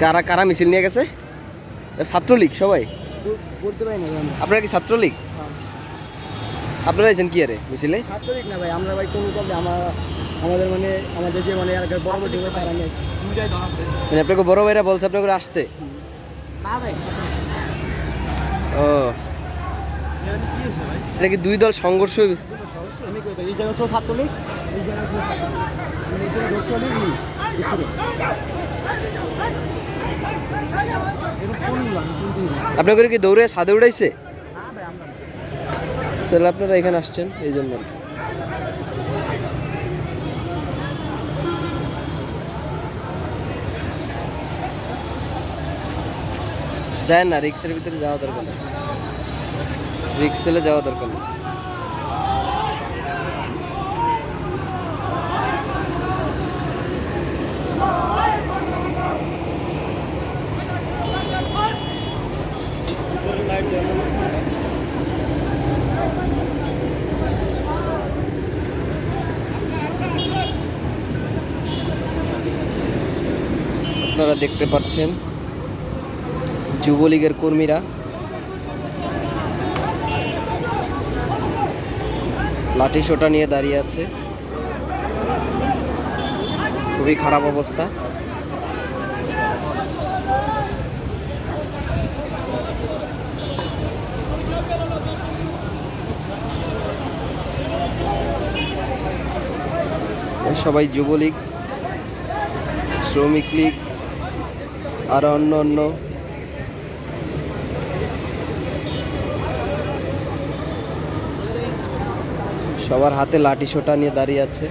কারা কারা মিছিল নিয়ে গেছে? ছাত্রলীগ সবাই। আপনারা কি ছাত্রলীগ। আপনারা কি আরে মিছিলে? ছাত্রলীগ না ভাই আমরা ভাই কোনো আমরা আমাদের মানে আমাদের যে মানে এলাকার বড় বড় মানে আপনাকে বড় ভাইরা বলছে আপনাকে আসতে। ও। এটা কি দুই দল সংঘর্ষ আমি কই এই জায়গা ছাত্রলীগ? নি আপনাদের কি দৌড়ে না আমরা না। তাহলে আপনারা এখানে আসছেন, এই জন্য আর। যায় না, রিক্সের ভিতরে যাওয়া দরকার রিক্সেলে যাওয়া দরকার নেই আপনারা দেখতে পাচ্ছেন যুবলীগের কর্মীরা। লাঠি সোটা নিয়ে দাঁড়িয়ে আছে। খুবই খারাপ অবস্থা। সবাই যুবলীগ, শ্রমিক লীগ আর অন্য অন্য। সবার হাতে লাঠি সোটা নিয়ে দাঁড়িয়ে আছে।